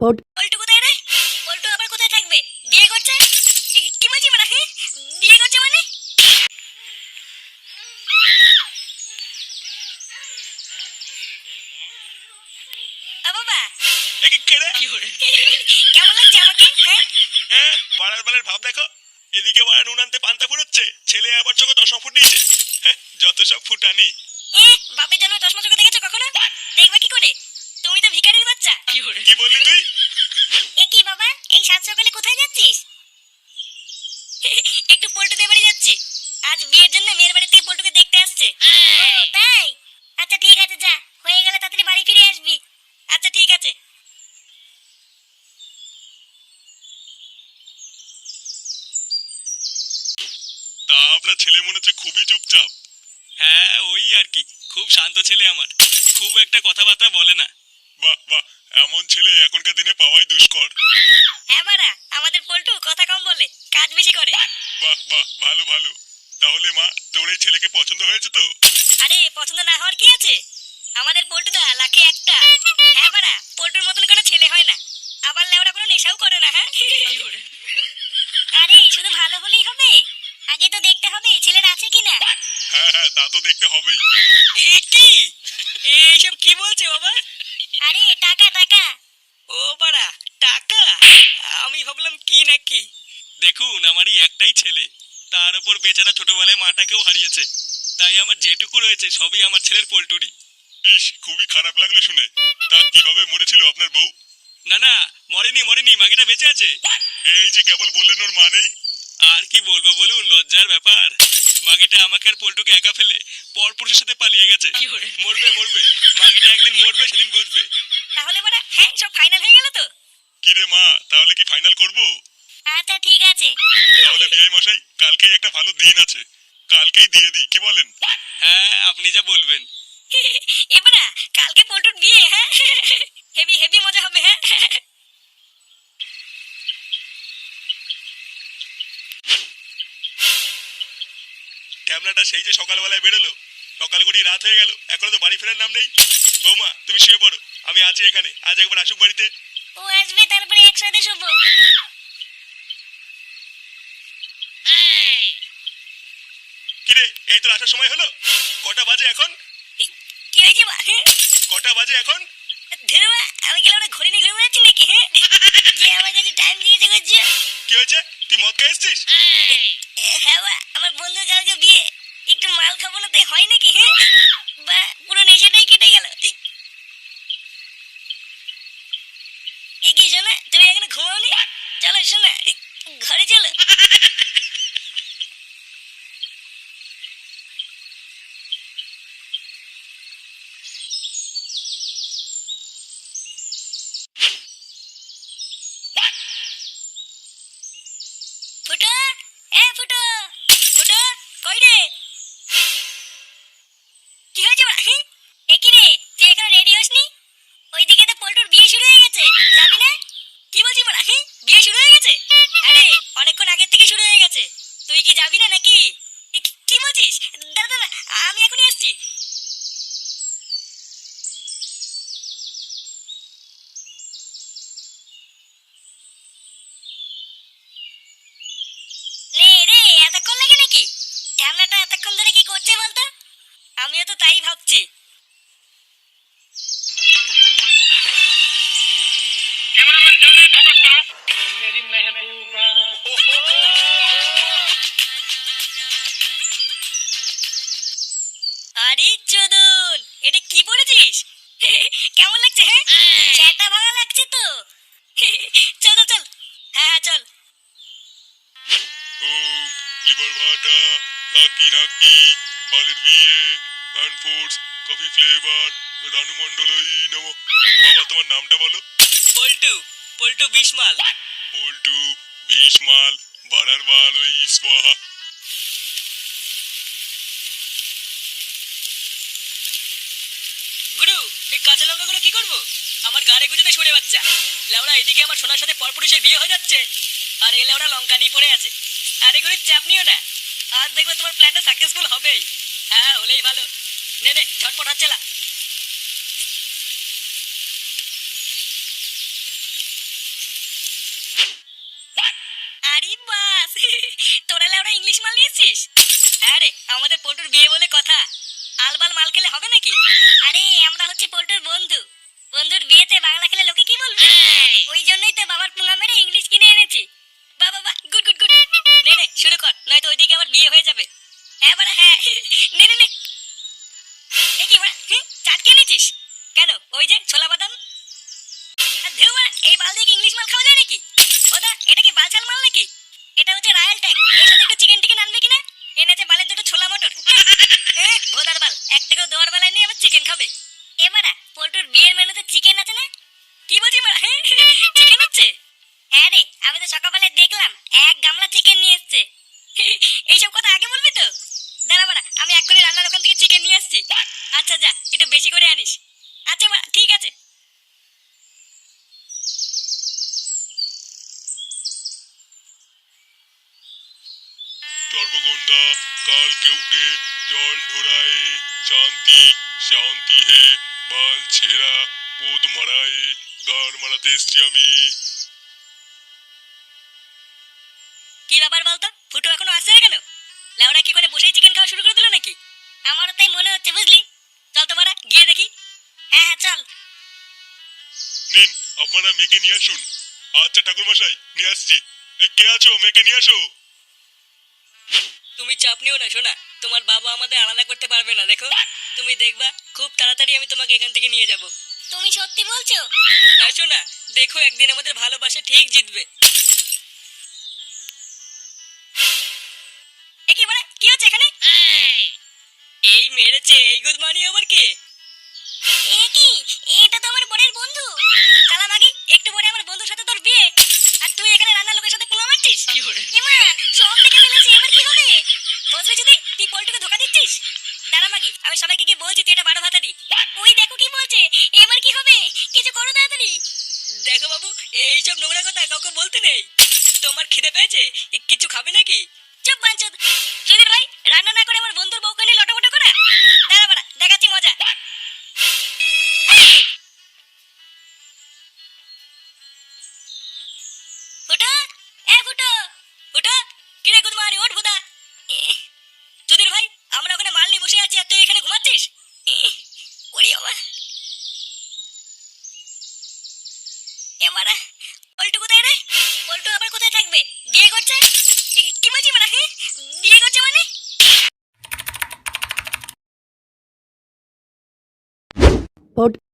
পল্টু পল্টু কোথায় রে? পল্টু আবার কোথায় থাকবে? বিয়ে করছে? কি- বলছি মানে? হ্যাঁ? বিয়ে করছে মানে? কেমন লাগছে আমাকে? হ্যাঁ? বাড়ার ভাব দেখো। এদিকে বাড়া নুন আনতে পান্তা ফুরোচ্ছে ছেলে আবার চোখে দশম ফুট নিয়েছে হ্যাঁ, যত সব ফুটানি। বাপের জন্য চশমা চোখে দেখেছ কখনো? দেখবে কি করে? তুমি তো ভিখারির বাচ্চা কি বললি তুই এ কি বাবা এই সাত সকালে কোথায় যাচ্ছিস? একটু পল্টুদের বাড়ি যাচ্ছি। আজ বিয়ের জন্য মেয়ের বাড়ি থেকে পল্টুকে দেখতে আসছে। তাই? আচ্ছা ঠিক আছে যা। হয়ে গেলে তাড়াতাড়ি বাড়ি ফিরে আসবি। আচ্ছা ঠিক আছে। তা আপনার ছেলে মনে হচ্ছে খুবই চুপচাপ। হ্যাঁ ওই আর কি। খুব শান্ত ছেলে আমার। খুব একটা কথাবার্তা বলে না। বাহ বাহ এমন ছেলে এখনকার দিনে পাওয়াই দুষ্কর। হ্যাঁ বাড়া আমাদের পল্টু কথা কম বলে কাজ বেশি করে। বাহ বাহ ভালো ভালো। তাহলে মা তোর এই ছেলেকে পছন্দ হয়েছে তো? আরে পছন্দ না হওয়ার কি আছে? আমাদের পল্টুদা লাখে একটা। হ্যাঁ বাড়া পল্টুর মতন কোনো ছেলে হয় না। আবার লেওরা কোনো নেশাও করে না হ্যাঁ? আরে শুধু ভালো হলেই হবে। আগে তো দেখতে হবে ছেলের আছে কিনা। হ্যাঁ হ্যাঁ তা তো দেখতে হবেই। এ কি? এইসব কি বলছে বাবা? আরে টাকা টাকা। ও পাড়া টাকা? আমি ভাবলাম কি না কি? দেখুন আমারই একটাই ছেলে। তার উপর বেচারা ছোটবেলায় মাটাকেও হারিয়েছে। তাই আমার যেটুকু রয়েছে সবই আমার ছেলের পোল্টুরি। ইস খুবই খারাপ লাগল শুনে। তা কীভাবে মরেছিল আপনার বউ? না না মরেনি মরেনি মাগিটা বেঁচে আছে। এই যে কেবল বললেন ওর মা নেই। আর কি বলব বলুন লজ্জার ব্যাপার। মাগিটা আমাকে আর পল্টুকে একা ফেলে পরপুরুষের সাথে পালিয়ে গেছে। মরবে। একদিন মরবে সেদিন বুঝবে। তাহলে বাড়া হ্যাঁ সব ফাইনাল হয়ে গেল তো? কিরে মা তাহলে কি ফাইনাল করব? আচ্ছা ঠিক আছে। তাহলে বিআই মশাই কালকেই একটা ভালো দিন আছে। কালকেই দিয়ে দিই কি বলেন? হ্যাঁ আপনি যা বলবেন। এবারা কালকে পল্টুর বিয়ে হ্যাঁ? হেভি হেভি মজা হবে হ্যাঁ? ট্যাবলাটা সেই যে সকালবেলায় বেরোলো সকাল করি রাত হয়ে গেল এখনও তো বাড়ি ফেরার নাম নেই। বৌমা তুমি শুয়ে পড়ো। আমি আছি এখানে। আজ একবার আসুক বাড়িতে। ও আসবে তারপরে একসাথে শোবো। কিরে এই তো আসার সময় হলো? কটা বাজে এখন? কি হয়েছে হ্যাঁ? কটা বাজে এখন? ধরবা আমি গেলে ওরা ঘড়ি নিয়ে ঘুরে বেড়াচ্ছি নাকি হ্যাঁ? যে আমার কাছে টাইম জিজ্ঞাসা করছে। কি হয়েছে? তুই মদ খেয়ে এসছিস? হ্যাঁ বা আমার বন্ধু কালকে বিয়ে। একটু মাল খাব না তাই হয় নাকি হ্যাঁ? বা পুরো নেশাটাই কেটে গেল এ কি শোনা তুমি এখানে ঘুমাওনি শোনা ঘরে চলো ফুটো এ ফুটো ফুটো কই রে কি হয়েছে বাড়া হ্যাঁ? এ কি রে তুই এখনও রেডি হসনি ওইদিকে তো পল্টুর বিয়ে শুরু হয়ে গেছে যাবি না কি বলছি বাড়া হ্যাঁ? বিয়ে শুরু হয়ে গেছে আরে অনেকক্ষণ আগের থেকে শুরু হয়ে গেছে তুই কি যাবি না নাকি? কি বলছিস? দাদা দাদা আমি এখনই আসছি। ঝামেলাটা এতক্ষণ ধরে কি করছে বলতো? আমিও তো তাই ভাবছি। এটা কি পড়েছিস কেমন লাগছে হ্যাঁ? চ্যাটা ভাঙা লাগছে তো? চল চল হ্যাঁ হ্যাঁ চল। লিভার ভাটা কাকি নাকি বালের বিয়ে man force coffee flavour Ranu মণ্ডলই নম। বাবা তোমার নামটা বলো। পল্টু পল্টু বিশমাল। পল্টু বিষ মাল বাড়ার বাল ওই স্পাহা। গুরু এই কাঁচা লঙ্কাগুলো কি করব? আমার গাড়ে গুজতে সরে বাচ্চা। লেওরা এদিকে আমার সোনার সাথে পরপুরুষের বিয়ে হয়ে যাচ্ছে। আর এই লেওরা লঙ্কা নিয়ে পড়ে আছে। আর এগুলোর চাপ নিও না। আর দেখবে তোমার প্ল্যানটা সাকসেসফুল হবেই। হ্যাঁ হলেই ভালো। নে নে, ঝটপট হাত চালা। তোরা লেওরা ইংলিশ মাল নিয়েছিস? হ্যাঁ রে, আমাদের পল্টুর বিয়ে বলে কথা। হবে নাকি? আরে আমরা হচ্ছে পল্টুর বন্ধু। বন্ধুর বিয়েতে বাংলা খেলে লোকে কি বলবে? ওই জন্যই তো বাবার পুঙ্গা মেরে ইংলিশ কিনে এনেছি। বাবা বাহ গুড গুড গুড। নে নে শুরু কর নয়তো ওইদিকে আবার বিয়ে হয়ে যাবে। হ্যাঁ বাড়া হ্যাঁ। নে নে নে। এ কি বাড়া হুম, চাটকে নিয়েছিস কেন? ওই যে ছোলা বাদাম? বাড়া, এই বাল দিয়ে ইংলিশ মাল খাওয়া যায় নাকি? ওদা এটা কি বালছাল মাল নাকি? এটা হচ্ছে রায়াল ট্যাগ এর সাথে একটু চিকেন টিকেন আনবে এনেছে বালের দুটো ছোলা মটর। ভোদার বাল, এক থেকে দেওয়ার বেলায় নিয়ে আবার চিকেন খাবে। এবারা পোল্টুর বিয়ের মেনুতে চিকেন আছে না? কি বলছি চিকেন হচ্ছে? হ্যাঁ রে, আমি তো সকালবেলায় দেখলাম, এক গামলা চিকেন নিয়ে এসছে। এইসব কথা আগে বলবি তো? দাঁড়া বাড়া আমি এক্ষুনি রান্নার ওখান থেকে চিকেন নিয়ে আসছি। আচ্ছা যা, একটু বেশি করে আনিস আচ্ছা বাড়া ঠিক আছে সর্বগন্ধা কাল কেউটে জল ঢোড়ায় শান্তি শান্তি হে ছেঁড়া পোদ মারায় গান মারাতে এসছি আমি। কি ব্যাপার বলতো? ফুটো এখনও আসছে না কেন লাউরা কি করে বসেই চিকেন খাওয়া শুরু করে দিল নাকি? আমারও তাই মনে হচ্ছে বুঝলি? চল তোমারা গিয়ে দেখি। হ্যাঁ হ্যাঁ চল। নিন আপনারা মেয়েকে নিয়ে আসুন। আচ্ছা ঠাকুর মশাই নিয়ে আসছি। কে আছো? মেয়েকে নিয়ে আসো। তুমি চাপ নিও না শোনা তোমার বাবা আমাদের আলাদা করতে পারবে না দেখো। তুমি দেখবা খুব তাড়াতাড়ি আমি তোমাকে এখান থেকে নিয়ে যাব। তুমি সত্যি বলছো? হ্যাঁ শোনা দেখো একদিন আমাদের ভালোবাসা ঠিক জিতবে। এ কি হচ্ছে এখানে? এই মেরেছে এই আবার কে? এ কি? এটা তো আমার বোনের বন্ধু। মাগি একটু পরে আমার বন্ধুর সাথে তোর বিয়ে। আর তুই এখানে লোকের সাথে মারছিস? সব ফেলেছি এবার কি হবে? বসবে যদি তুই? পল্টুকে ধোকা দিচ্ছিস? দাঁড়া মাগি আমি সবাইকে গিয়ে বলছি তুই এটা বারো ভাতারি ওই দেখো কি বলছে এবার কি হবে? কিছু করো তাড়াতাড়ি? দেখো বাবু এইসব নোংরা কথা কাউকে বলতে নেই। তোমার খিদে পেয়েছে? কিছু খাবে নাকি? চুপ বাঞ্চদ। সুধীর ভাই রান্না না করে আমার বন্ধুর এমারা পল্টু কোথায় রে? পল্টু আবার কোথায় থাকবে? বিয়ে করছে? কি- বলছি মারা হ্যাঁ? বিয়ে করছে মানে?